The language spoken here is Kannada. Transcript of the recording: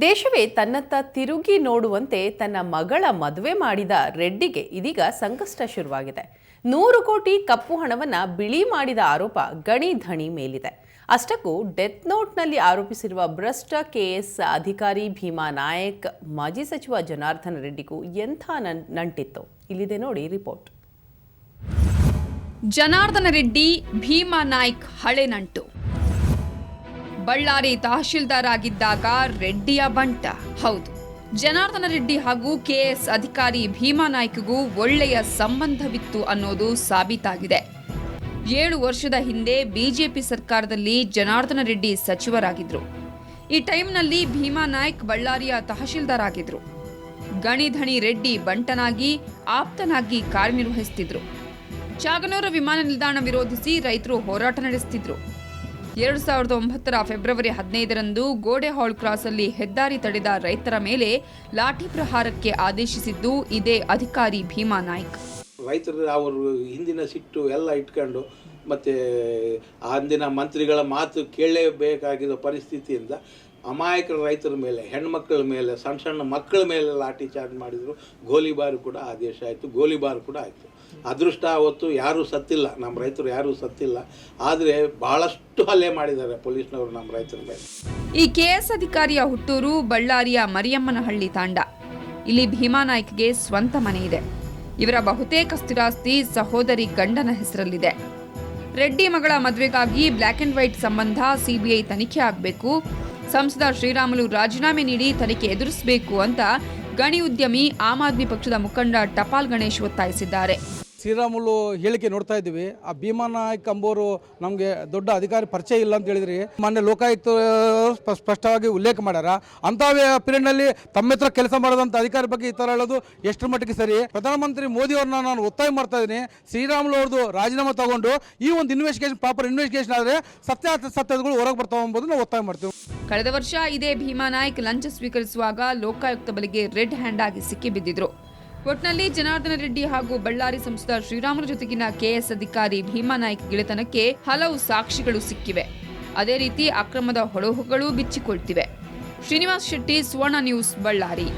ದೇಶವೇ ತನ್ನತ್ತ ತಿರುಗಿ ನೋಡುವಂತೆ ತನ್ನ ಮಗಳ ಮದುವೆ ಮಾಡಿದ ರೆಡ್ಡಿಗೆ ಇದೀಗ ಸಂಕಷ್ಟ ಶುರುವಾಗಿದೆ. ನೂರು ಕೋಟಿ ಕಪ್ಪು ಹಣವನ್ನು ಬಿಳಿ ಮಾಡಿದ ಆರೋಪ ಗಣಿ ಧಣಿ ಮೇಲಿದೆ. ಅಷ್ಟಕ್ಕೂ ಡೆತ್ ನೋಟ್ನಲ್ಲಿ ಆರೋಪಿಸಿರುವ ಭ್ರಷ್ಟ ಕೆಎಸ್ ಅಧಿಕಾರಿ ಭೀಮಾ ನಾಯಕ್, ಮಾಜಿ ಸಚಿವ ಜನಾರ್ದನ ರೆಡ್ಡಿಗೂ ಎಂಥ ನಂಟಿತ್ತು. ಇಲ್ಲಿದೆ ನೋಡಿ ರಿಪೋರ್ಟ್. ಜನಾರ್ದನ ರೆಡ್ಡಿ, ಭೀಮಾ ನಾಯ್ಕ್ ಹಳೆ ನಂಟು. ಬಳ್ಳಾರಿ ತಹಶೀಲ್ದಾರ್ ಆಗಿದ್ದಾಗ ರೆಡ್ಡಿಯ ಬಂಟ. ಹೌದು. ಜನಾರ್ದನ ರೆಡ್ಡಿ ಹಾಗೂ ಕೆಎಸ್ ಅಧಿಕಾರಿ ಭೀಮಾ ನಾಯ್ಕಗೂ ಒಳ್ಳೆಯ ಸಂಬಂಧವಿತ್ತು ಅನ್ನೋದು ಸಾಬೀತಾಗಿದೆ. ಏಳು ವರ್ಷದ ಹಿಂದೆ ಬಿಜೆಪಿ ಸರ್ಕಾರದಲ್ಲಿ ಜನಾರ್ದನ ರೆಡ್ಡಿ ಸಚಿವರಾಗಿದ್ರು. ಈ ಟೈಮ್ನಲ್ಲಿ ಭೀಮಾ ನಾಯ್ಕ್ ಬಳ್ಳಾರಿಯ ತಹಶೀಲ್ದಾರ್ ಆಗಿದ್ರು ಗಣಿಧಣಿ ರೆಡ್ಡಿ ಬಂಟನಾಗಿ, ಆಪ್ತನಾಗಿ ಕಾರ್ಯನಿರ್ವಹಿಸುತ್ತಿದ್ರು ಚಾಗನೂರು ವಿಮಾನ ನಿಲ್ದಾಣ ವಿರೋಧಿಸಿ ರೈತರು ಹೋರಾಟ ನಡೆಸುತ್ತಿದ್ರು ಎರಡು ಸಾವಿರದ ಒಂಬತ್ತರ ಫೆಬ್ರವರಿ ಹದಿನೈದರಂದು ಗೋಡೆಹಾಳ್ ಕ್ರಾಸಲ್ಲಿ ಹೆದ್ದಾರಿ ತಡೆದ ರೈತರ ಮೇಲೆ ಲಾಠಿ ಪ್ರಹಾರಕ್ಕೆ ಆದೇಶಿಸಿದ್ದು, ಇದೇ ಅಧಿಕಾರಿ ಭೀಮಾ ನಾಯ್ಕ್. ರೈತರು ಅವರು ಹಿಂದಿನ ಸಿಟ್ಟು ಎಲ್ಲ ಇಟ್ಕೊಂಡು ಮತ್ತು ಅಂದಿನ ಮಂತ್ರಿಗಳ ಮಾತು ಕೇಳಲೇಬೇಕಾಗಿರೋ ಪರಿಸ್ಥಿತಿಯಿಂದ ಅಮಾಯಕ ರೈತರ ಮೇಲೆ, ಹೆಣ್ಮಕ್ಳ ಮೇಲೆ, ಸಣ್ಣ ಸಣ್ಣ ಮಕ್ಕಳ ಮೇಲೆ ಲಾಠಿ ಚಾರ್ಜ್ ಮಾಡಿದರು, ಗೋಲಿಬಾರು ಕೂಡ ಆದೇಶ ಆಯಿತು, ಗೋಲಿಬಾರು ಕೂಡ ಆಯಿತು. ಅದೃಷ್ಟ ಅವತ್ತು ಯಾರೂ ಸತ್ತಿಲ್ಲ, ನಮ್ಮ ರೈತರು ಯಾರೂ ಸತ್ತಿಲ್ಲ, ಆದರೆ ಭಾಳಷ್ಟು ಹಲ್ಲೆ ಮಾಡಿದ್ದಾರೆ ಪೊಲೀಸ್ನವರು ನಮ್ಮ ರೈತರ ಮೇಲೆ. ಈ ಕೆಎಸ್ ಅಧಿಕಾರಿಯ ಹುಟ್ಟೂರು, ಬಳ್ಳಾರಿಯ ಮರಿಯಮ್ಮನಹಳ್ಳಿ ತಾಂಡ. ಇಲ್ಲಿ ಭೀಮಾ ನಾಯ್ಕ್ಗೆ ಸ್ವಂತ ಮನೆ ಇದೆ. ಇವರ ಬಹುತೇಕ ಸ್ಥಿರಾಸ್ತಿ ಸಹೋದರಿ ಗಂಡನ ಹೆಸರಲ್ಲಿದೆ. ರೆಡ್ಡಿ ಮಗಳ ಮದುವೆಗಾಗಿ ಬ್ಲ್ಯಾಕ್ ಅಂಡ್ ವೈಟ್ ಸಂಬಂಧ ಸಿಬಿಐ ತನಿಖೆ ಆಗಬೇಕು. ಸಂಸದ ಶ್ರೀರಾಮುಲು ರಾಜೀನಾಮೆ ನೀಡಿ ತನಿಖೆ ಎದುರಿಸಬೇಕು ಅಂತ ಗಣಿ ಉದ್ಯಮಿ ಆಮ್ ಆದ್ಮಿ ಪಕ್ಷದ ಮುಖಂಡ ಟಪಾಲ್ ಗಣೇಶ್ ಒತ್ತಾಯಿಸಿದ್ದಾರೆ. ಶ್ರೀರಾಮುಲು ಹೇಳಿಕೆ ನೋಡ್ತಾ ಇದ್ದೀವಿ. ಆ ಭೀಮಾ ನಾಯಕ್ ಅಂಬೋರು ನಮಗೆ ದೊಡ್ಡ ಅಧಿಕಾರಿ ಪರಿಚಯ ಇಲ್ಲ ಅಂತ ಹೇಳಿದ್ರಿ. ಮೊನ್ನೆ ಲೋಕಾಯುಕ್ತ ಸ್ಪಷ್ಟವಾಗಿ ಉಲ್ಲೇಖ ಮಾಡ್ಯಾರ. ಅಂಥ ಪೀರಿಯಡ್ನಲ್ಲಿ ತಮ್ಮ ಹತ್ರ ಕೆಲಸ ಮಾಡೋದಂಥ ಅಧಿಕಾರಿ ಬಗ್ಗೆ ಈ ಥರ ಹೇಳೋದು ಎಷ್ಟರ ಮಟ್ಟಿಗೆ ಸರಿ? ಪ್ರಧಾನಮಂತ್ರಿ ಮೋದಿ ಅವ್ರನ್ನ ನಾನು ಒತ್ತಾಯ ಮಾಡ್ತಾ ಇದ್ದೀನಿ. ಶ್ರೀರಾಮುಲು ಅವ್ರದ್ದು ರಾಜೀನಾಮೆ ತಗೊಂಡು ಈ ಒಂದು ಇನ್ವೆಸ್ಟಿಗೇಷನ್ ಪ್ರಾಪರ್ ಇನ್ವೆಸ್ಟಿಗೇಷನ್ ಆದರೆ ಸತ್ಯ ಸತ್ಯಗಳು ಹೊರಗೆ ಬರ್ತಾವೆ ಎಂಬುದು ನಾವು ಒತ್ತಾಯ ಮಾಡ್ತೀವಿ. ಕಳೆದ ವರ್ಷ ಇದೇ ಭೀಮಾ ನಾಯ್ಕ್ ಲಂಚ ಸ್ವೀಕರಿಸುವಾಗ ಲೋಕಾಯುಕ್ತ ಬಳಿಗೆ ರೆಡ್ ಹ್ಯಾಂಡ್ ಆಗಿ ಸಿಕ್ಕಿಬಿದ್ದಿದ್ರು ಒಟ್ನಲ್ಲಿ ಜನಾರ್ದನ ರೆಡ್ಡಿ ಹಾಗೂ ಬಳ್ಳಾರಿ ಸಂಸದ ಶ್ರೀರಾಮುಲು ಜೊತೆಗಿನ ಕೆಎಸ್ ಅಧಿಕಾರಿ ಭೀಮಾ ನಾಯ್ಕ್ ಗೆಳೆತನಕ್ಕೆ ಹಲವು ಸಾಕ್ಷಿಗಳು ಸಿಕ್ಕಿವೆ. ಅದೇ ರೀತಿ ಅಕ್ರಮದ ಹೊಳಹುಗಳು ಬಿಚ್ಚಿಕೊಳ್ತಿವೆ. ಶ್ರೀನಿವಾಸ್ ಶೆಟ್ಟಿ, ಸುವರ್ಣ ನ್ಯೂಸ್, ಬಳ್ಳಾರಿ.